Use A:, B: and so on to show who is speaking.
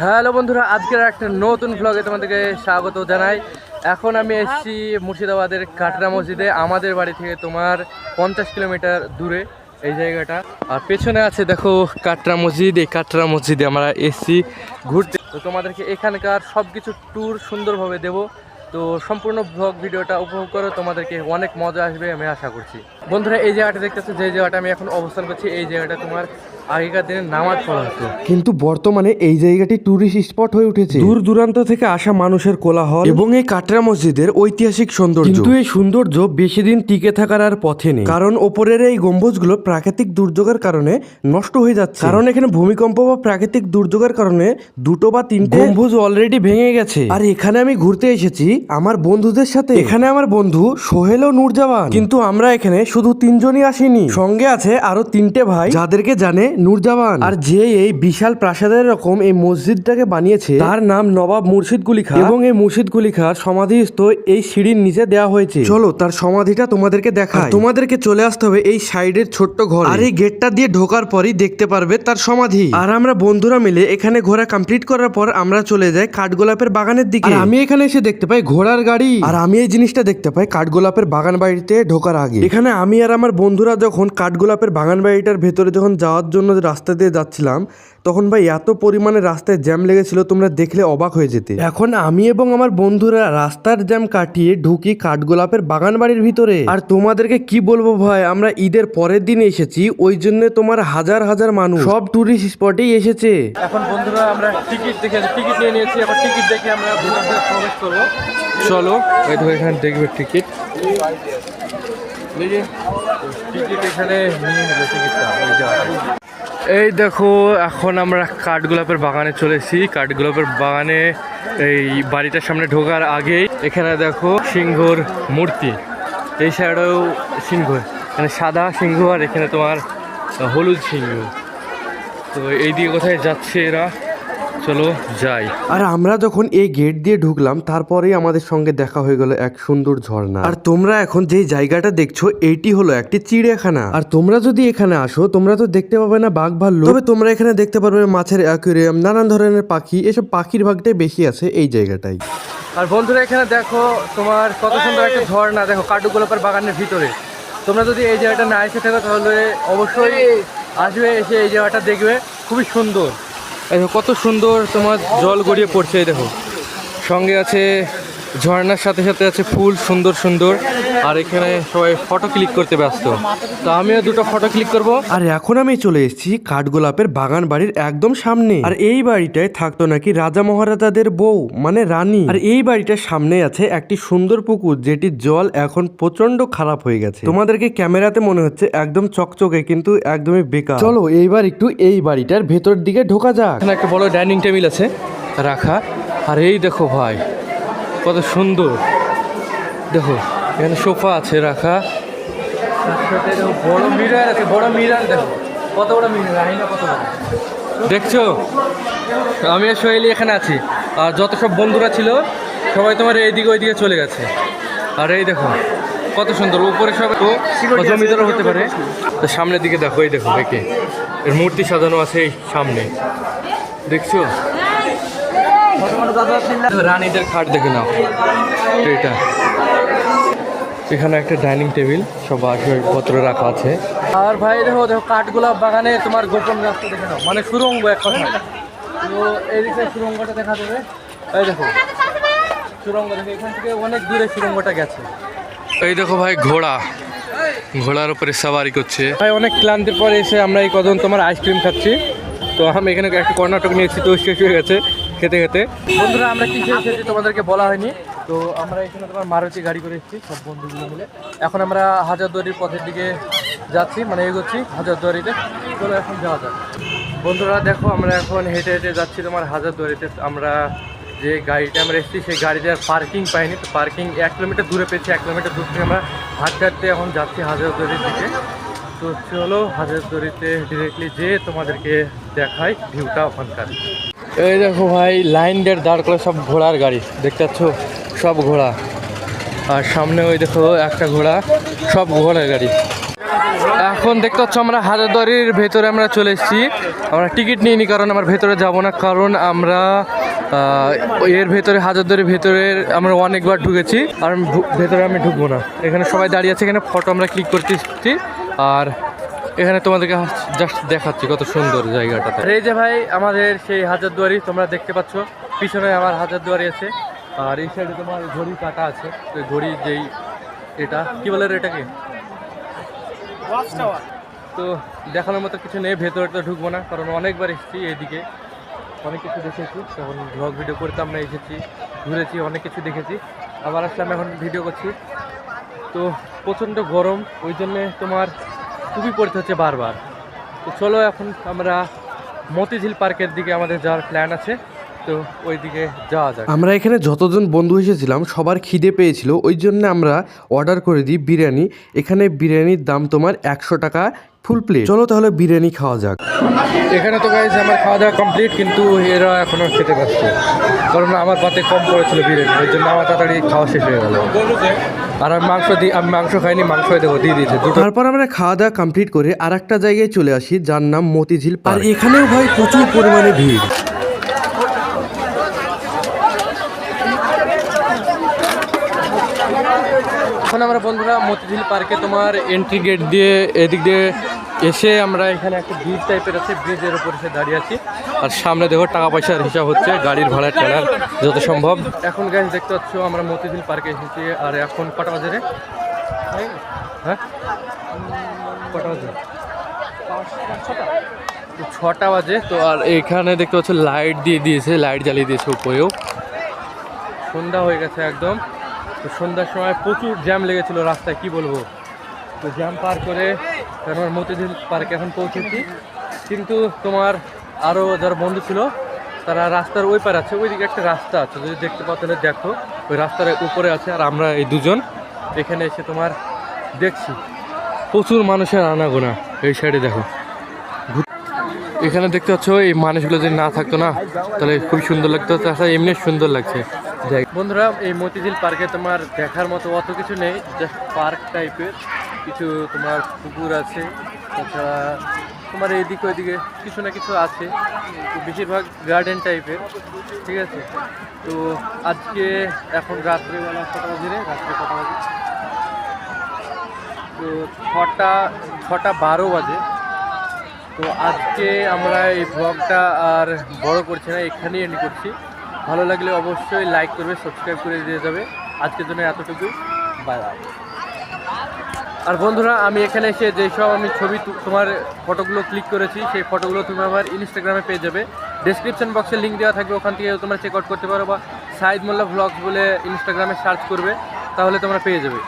A: Hello বন্ধুরা, আজকের একটা নতুন ব্লগে তোমাদেরকে স্বাগত জানাই। এখন আমি এসেছি মুর্শিদাবাদের কাটরা মসজিদে, আমাদের বাড়ি থেকে তোমার পঞ্চাশ কিলোমিটার দূরে এই জায়গাটা। আর পেছনে আছে দেখো কাটরা মসজিদ, এই কাটরা মসজিদে আমরা এসেছি ঘুরতে। তো তোমাদেরকে এখানকার সব কিছু ট্যুর সুন্দরভাবে দেব। তো সম্পূর্ণ ব্লগ ভিডিওটা উপভোগ করো, তোমাদেরকে অনেক মজা আসবে আমি আশা করছি। বন্ধুরা এই জায়গাটা দেখতেছো যে জায়গাটা আমি এখন অবস্থান করছি এই জায়গাটা তোমার আগেকার দিনে নামাজ পড়া হতো।
B: কিন্তু বর্তমানে এই জায়গাটি টুরিস্ট স্পট হয়ে উঠেছে। দূর দূরান্ত থেকে আসা মানুষের কোলাহল এবং এই কাটরা মসজিদের ঐতিহাসিক সৌন্দর্য। কিন্তু এই সৌন্দর্য বেশি দিন টিকে থাকার আর পথে নেই। কারণ ওপরের এই গম্বুজগুলো প্রাকৃতিক দুর্যোগের কারণে নষ্ট হয়ে যাচ্ছে। কারণ এখানে ভূমিকম্প বা প্রাকৃতিক দুর্যোগের কারণে দুটো বা তিনটে গম্বুজ অলরেডি ভেঙে গেছে। আর এখানে আমি ঘুরতে এসেছি আমার বন্ধুদের সাথে। এখানে আমার বন্ধু সোহেল ও নূরজাবান কিন্তু আমরা এখানে শুধু তিনজনই আসেনি। সঙ্গে আছে আরও তিনটে ভাই, যাদেরকে জানে নূরজাবান আর যে এই বিশাল প্রাসাদের রকম এই মসজিদটাকে বানিয়েছে, তার নাম নবাব মুর্শিদ কুলি খাঁ এবং এই মুর্শিদ গুলি খাঁর সমাধিস্থ এই সিঁড়ির নিচে দেওয়া হয়েছে। চলো, তার সমাধিটা তোমাদেরকে দেখায় তোমাদেরকে চলে আসতে হবে এই সাইডের ছোট্ট ঘর। আর এই গেটটা দিয়ে ঢোকার পরই দেখতে পারবে তার সমাধি। আর আমরা বন্ধুরা মিলে এখানে ঘোরা কমপ্লিট করার পর আমরা চলে যাই কাঠগোলাপের বাগানের দিকে। আমি এখানে এসে দেখতে পাই ঘোড়ার গাড়ি। আর আমি এই জিনিসটা দেখতে পাই কাঠগোলাপের বাগান বাড়িতে ঢোকার আগে। এখানে আমি আর আমার বন্ধুরা যখন কাঠগোলাপের বাগান বাড়িটার ভেতরে যখন যাওয়ার জন্য রাস্তা দিয়ে যাচ্ছিলাম তখন ভাই এত পরিমাণে রাস্তায় জ্যাম লেগেছিল তোমরা দেখলে অবাক হয়ে যেতে। এখন আমি এবং আমার বন্ধুরা রাস্তার জ্যাম কাটিয়ে ঢুকি কাঠগোলাপের বাগান বাড়ির ভিতরে। আর তোমাদেরকে কি বলব ভাই আমরা ঈদের পরের দিন এসেছি ওই জন্য তোমার হাজার হাজার মানুষ। সব টুরিস্ট স্পটেই এসেছে।
A: এখন বন্ধুরা আমরা টিকিট দেখে টিকিট নিয়ে নিয়েছি এখন টিকিট দেখে আমরা প্রবেশ করব। চলো এই এখানে দেখবে টিকিট এই দেখো, এখন আমরা কাঠগোলাপের বাগানে চলেছি কাঠগোলাপের বাগানে এই বাড়িটার সামনে ঢোকার আগেই এখানে দেখো সিংহর মূর্তি। এই সাইডেও সিংহ মানে সাদা সিংহ আর এখানে তোমার হলুদ সিংহ। তো এই দিকে কোথায় যাচ্ছে এরা? চলো যাই।
B: আর আমরা যখন এই গেট দিয়ে ঢুকলাম তারপরেই আমাদের সঙ্গে দেখা হয়ে গেল এক সুন্দর ঝর্ণা। আর তোমরা এখন যে জায়গাটা দেখছ এইটি হলো একটি চিড়িয়াখানা। আর তোমরা যদি এখানে আসো তোমরা তো দেখতে পাবে না বাঘ ভাল্লুক। তবে তোমরা এখানে দেখতে পারবে মাছের অ্যাকুরিয়াম নানান ধরনের পাখি এসব পাখির ভাগটাই বেশি আছে এই জায়গাটাই।
A: আর বন্ধুরা এখানে দেখো তোমার কত সুন্দর একটা ঝর্ণা। দেখো কাঠগোলাপের বাগানের ভিতরে। তোমরা যদি এই জায়গাটা না এসে থাকো তাহলে অবশ্যই আসবে এসে এই জায়গাটা দেখবে। খুবই সুন্দর। দেখো কত সুন্দর তোমার জল গড়িয়ে পড়ছে দেখো। সঙ্গে আছে ঝর্ণার সাথে সাথে আছে ফুল সুন্দর সুন্দর। আর এখানে সবাই ফটো ক্লিক করতে ব্যস্ত। তো আমিও দুটো ফটো ক্লিক করব।
B: আর এখন আমি চলে এসেছি কাঠগোলাপের বাগান বাড়ির একদম সামনে। আর এই বাড়িটায় থাকতো নাকি রাজা মহারাজাদের বউ মানে রানী। আর এই বাড়িটার সামনে আছে একটি সুন্দর পুকুর যেটির জল এখন প্রচণ্ড খারাপ হয়ে গেছে। তোমাদেরকে ক্যামেরাতে মনে হচ্ছে একদম চকচকে কিন্তু একদমই বেকার। চলো এইবার একটু এই বাড়িটার ভেতর দিকে ঢোকা যাক।
A: এখানে একটা বড় ডাইনিং টেবিল আছে রাখা। আর এই দেখো ভাই কত সুন্দর। দেখো এখানে সোফা আছে রাখা। বড় মিরার আছে বড় মিরার দেখো। কত বড় মিরার আইনা কত বড়। দেখছ? আমি আর সোহেলি এখানে আছি। আর যত সব বন্ধুরা ছিল সবাই তোমার এইদিকে ওইদিকে চলে গেছে। আর এই দেখো কত সুন্দর। উপরে সব জমিদারও হতে পারে। তো সামনের দিকে দেখো এই দেখো একে এর মূর্তি সাজানো আছে এই সামনে। দেখছ? রানীদের খাট দেখে নাও। এটা এখানে একটা ডাইনিং টেবিল সব আসবাবপত্র রাখা আছে। আর ভাই দেখো দেখো কাঠগুলা বাগানে তোমার গোপন রাস্তা দেখে নাও। মানে সুরঙ্গ এক কথা তো এই দিকে সুরঙ্গটা দেখা দেবে এই দেখো সুরঙ্গ দেখো এখান থেকে অনেক দূরে সুরঙ্গটা গেছে। এই দেখো ভাই ঘোড়া। ঘোড়ার উপরে সাবারি করছে। ভাই অনেক ক্লান্তির পরে এসে আমরা এই কজন তোমার আইসক্রিম খাচ্ছি। তো আমি এখানে একটা কর্ণাটক নিয়েছি তো শেষ হয়ে গেছে। খেতে খেতে। বন্ধুরা, আমরা কি খেয়েছি তোমাদেরকে বলা হয়নি। তো আমরা এখানে তোমার মারুতি গাড়ি করে এসেছি, সব বন্ধুগুলো মিলে। এখন আমরা হাজারদুয়ারির পথের দিকে যাচ্ছি মানে এগোচ্ছি হাজারদুয়ারিতে। চলো এখন যাওয়া যাক। বন্ধুরা, দেখো, আমরা এখন হেঁটে হেঁটে যাচ্ছি তোমার হাজারদুয়ারিতে। আমরা যে গাড়িটা আমরা এসেছি, সেই গাড়িতে আর পার্কিং পাইনি। তো পার্কিং এক কিলোমিটার দূরে পেয়েছি, এক কিলোমিটার দূর থেকে আমরা হাঁটতে হাঁটতে এখন যাচ্ছি হাজারদুয়ারির দিকে। তো চলো, হাজারদুয়ারিতে ডিরেক্টলি যে তোমাদেরকে দেখাই ভিউটা ওখানকার। এই দেখো ভাই, লাইন ডের দাঁড় করে সব ঘোড়ার গাড়ি, দেখতে পাচ্ছ? সব ঘোড়া। আর সামনে ওই দেখো একটা ঘোড়া, সব ঘোড়ার গাড়ি। এখন দেখতে পাচ্ছ আমরা হাজারদুয়ারির ভেতরে আমরা চলে এসেছি। আমরা টিকিট নিইনি কারণ আমার ভেতরে যাব না, কারণ আমরা এর ভেতরে, হাজারদুয়ারির ভেতরে আমরা অনেকবার ঢুকেছি। আর ভেতরে আমি ঢুকবো না। এখানে সবাই দাঁড়িয়ে আছে, এখানে ফটো আমরা ক্লিক করতেছি। আর এখানে তোমাদেরকে জাস্ট দেখাচ্ছি কত সুন্দর জায়গাটা। এই যে ভাই আমাদের সেই হাজারদুয়ারি তোমরা দেখতে পাচ্ছ পিছনে আমার হাজারদুয়ারি আছে। আর এই সাইডে তোমার ঘড়ি কাটা আছে ওই ঘড়ি যেই এটা কি বলে রে এটাকে? তো দেখানোর মতো কিছু নেই ভেতরে তো ঢুকবো না কারণ অনেকবার এসেছি এইদিকে। অনেক কিছু দেখেছি তখন ব্লগ ভিডিও করতে আমরা এসেছি ঘুরেছি অনেক কিছু দেখেছি। আবার আসলাম এখন ভিডিও করছি। তো প্রচণ্ড গরম ওই জন্যে তোমার খুবই পড়তে হচ্ছে বারবার। তো চলো এখন আমরা মতিঝিল পার্কের দিকে আমাদের যাওয়ার প্ল্যান আছে। তো ওই দিকে যাওয়া যাক।
B: আমরা এখানে যতজন বন্ধু এসেছিলাম সবার খিদে পেয়েছিল। ওই জন্য আমরা অর্ডার করে দিই বিরিয়ানি। এখানে বিরিয়ানির দাম তোমার একশো টাকা ফুল প্লেট চলো তাহলে বিরিয়ানি খাওয়া যাক।
A: এখানে তো গাইজ আমার খাওয়া দাওয়া কমপ্লিট কিন্তু এরা এখনও খেতে পারছে। কারণ আমার পাতে কম পড়েছিল বিরিয়ানি ওই জন্য আমার তাড়াতাড়ি খাওয়া শেষ হয়ে গেল। আর আমি মাংস দিই আমি মাংস খাইনি মাংস দেবো দিয়ে দিয়েছে।
B: তারপর আমরা খাওয়া দাওয়া কমপ্লিট করে আর একটা জায়গায় চলে আসি যার নাম মতিঝিল আর এখানেও ভাই প্রচুর পরিমাণে ভিড়।
A: এখন আমরা বন্ধুরা মতিঝিল পার্কে তোমার এন্ট্রি গেট দিয়ে এদিক দিয়ে এসে আমরা এখানে একটা ব্রিজ টাইপের আছে ব্রিজের উপর এসে দাঁড়িয়ে আছি। আর সামনে দেখো টাকা পয়সার হিসাব হচ্ছে, গাড়ির ভাড়া টাড়ার যত সম্ভব। এখন গাছ দেখতে পাচ্ছ আমরা মতিঝিল পার্কে এসেছি, আর এখন কটা বাজে রে? হ্যাঁ? ছটা বাজে, তো আর এখানে দেখতে পাচ্ছ লাইট দিয়ে দিয়েছে লাইট জ্বালিয়ে দিয়েছে উপরেও। সন্ধ্যা হয়ে গেছে একদম। তো সন্ধ্যার সময় প্রচুর জ্যাম লেগেছিল রাস্তায়, কি বলব? তো জ্যাম পার করে আমার মতিঝিল পার্কে এখন পৌঁছেছি। কিন্তু তোমার আরও যারা বন্ধু ছিল, তারা রাস্তার ওই পার আছে, ওইদিকে একটা রাস্তা আছে, যদি দেখতে পাও তাহলে দেখো। ওই রাস্তার উপরে আছে আর আমরা এই দুজন। এখানে এসে তোমার দেখছি, প্রচুর মানুষের আনাগোনা এই সাইডে দেখো। এখানে দেখতে পাচ্ছ, এই মানুষগুলো যদি না থাকতো না, তাহলে খুব সুন্দর লাগতো। তাছাড়া এমনি সুন্দর লাগছে। বন্ধুরা, এই মতিঝিল পার্কে তোমার দেখার মতো অত কিছু নেই জাস্ট পার্ক টাইপের কিছু তোমার পুকুর আছে, তাছাড়া তোমার এইদিকে ওইদিকে কিছু না কিছু আছে। বেশিরভাগ গার্ডেন টাইপের ঠিক আছে? তো আজকে এখন রাত্রেবেলা কটা বাজে? রাত্রে কটা বাজে। তো ছটা ছটা বারো বাজে। তো আজকে আমরা এই ব্লগটা আর বড় করছি না, এখানেই এন্ড করছি। ভালো লাগলে অবশ্যই লাইক করবে সাবস্ক্রাইব করে দিয়ে যাবে। আজকের জন্য এতটুকুই। বাই বাই আর বন্ধুরা, আমি এখানে এসে যেসব আমি ছবি তোমার ফটোগুলো ক্লিক করেছি, সেই ফটোগুলো তুমি আমার ইনস্টাগ্রামে পেয়ে যাবে। ডেসক্রিপশন বক্সে লিঙ্ক দেওয়া থাকবে, ওখান থেকে তোমরা চেক আউট করতে পারো বা সাইদ মোল্লা ভ্লগস বলে ইনস্টাগ্রামে সার্চ করবে, তাহলে তোমরা পেয়ে যাবে।